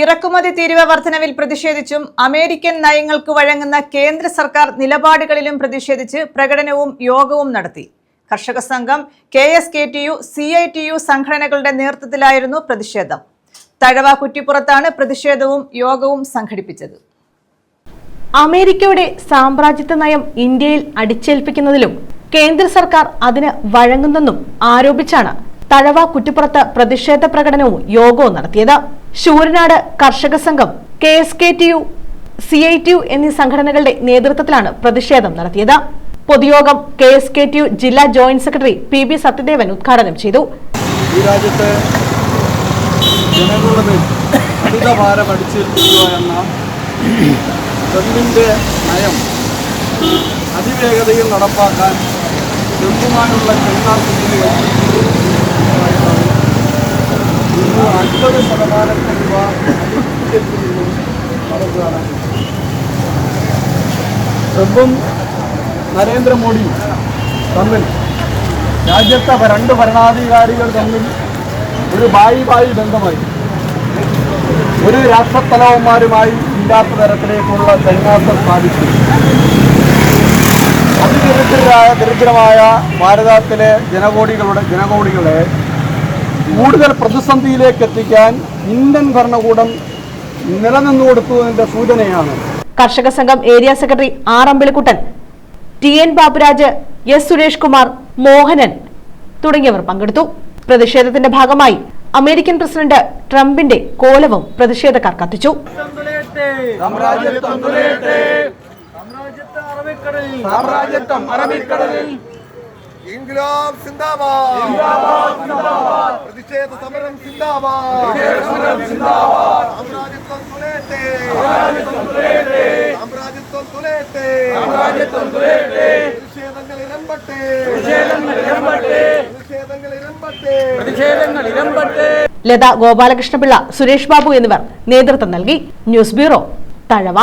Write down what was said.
ഇറക്കുമതി തീരുവ വർധനവിൽ പ്രതിഷേധിച്ചും അമേരിക്കൻ നയങ്ങൾക്ക് വഴങ്ങുന്ന കേന്ദ്ര സർക്കാർ നിലപാടുകളിലും പ്രതിഷേധിച്ച് പ്രകടനവും യോഗവും നടത്തി. കർഷക സംഘം K S K T U C I T U സംഘടനകളുടെ നേതൃത്വത്തിലായിരുന്നു പ്രതിഷേധം. തഴവ കുറ്റിപ്പുറത്താണ് പ്രതിഷേധവും യോഗവും സംഘടിപ്പിച്ചത്. അമേരിക്കയുടെ സാമ്രാജ്യത്വ നയം ഇന്ത്യയിൽ അടിച്ചേൽപ്പിക്കുന്നതിലും കേന്ദ്ര സർക്കാർ അതിന് വഴങ്ങുന്നെന്നും ആരോപിച്ചാണ് തഴവ കുറ്റിപ്പുറത്ത് പ്രതിഷേധ പ്രകടനവും യോഗവും നടത്തിയത്. ശൂരനാട് കർഷക സംഘം K S K T U C I T U എന്നീ സംഘടനകളുടെ നേതൃത്വത്തിലാണ് പ്രതിഷേധം നടത്തിയത്. പൊതുയോഗം K S K T U ജില്ലാ joint secretary P B Sathyadevan ഉദ്ഘാടനം ചെയ്തു. ഈ രാജ്യത്തെ എന്ന അതിവേഗതയിൽ നടപ്പാക്കാൻ ട്രംപുമായുള്ള ചൈന അൻപത് ശതമാനത്തെ രൂപ. ട്രംപും നരേന്ദ്രമോദിയും തമ്മിൽ രാജ്യത്തെ രണ്ട് ഭരണാധികാരികൾ തമ്മിൽ ഒരു ബായി ബായി ബന്ധമായി ഒരു രാഷ്ട്രത്തലവന്മാരുമായി ഇല്ലാത്ത തരത്തിലേക്കുള്ള ചൈനാസം സ്ഥാപിച്ചു അതിദരിദ്രരായ ദരിദ്രമായ ഭാരതത്തിലെ ജനകോടികളുടെ ജനകോടികളെ കൂടുതൽ പ്രതിസന്ധിയിലേക്ക് എത്തിക്കാൻ ഇന്ത്യൻ ഭരണകൂടം നിലനിന്നു കൊടുക്കുന്നതിന്റെ സൂചനയാണ്. കർഷക സംഘം area secretary R Ambilikuttan T N Baburaj S Suresh Kumar Mohanan തുടങ്ങിയവർ പങ്കെടുത്തു. പ്രതിഷേധത്തിന്റെ ഭാഗമായി അമേരിക്കൻ പ്രസിഡന്റ് ട്രംപിന്റെ കോലവും പ്രതിഷേധക്കാർ കത്തിച്ചു. സാമ്രാജ്യത്വം അറബിക്കടലിൽ. ഇൻഗ്ലാബ് സിന്ദാബാദ്. പ്രതിഷേധ സമരം സിന്ദാബാദ്. സാമ്രാജ്യത്വം തുലയട്ടെ. സാമ്രാജ്യത്വം തുലയട്ടെ. പ്രതിഷേധങ്ങൾ ഇരമ്പട്ടെ. പ്രതിഷേധങ്ങൾ ഇരമ്പട്ടെ. ലത ഗോപാലകൃഷ്ണപിള്ള സുരേഷ് ബാബു എന്നിവർ നേതൃത്വം നൽകി. News bureau Thazhava.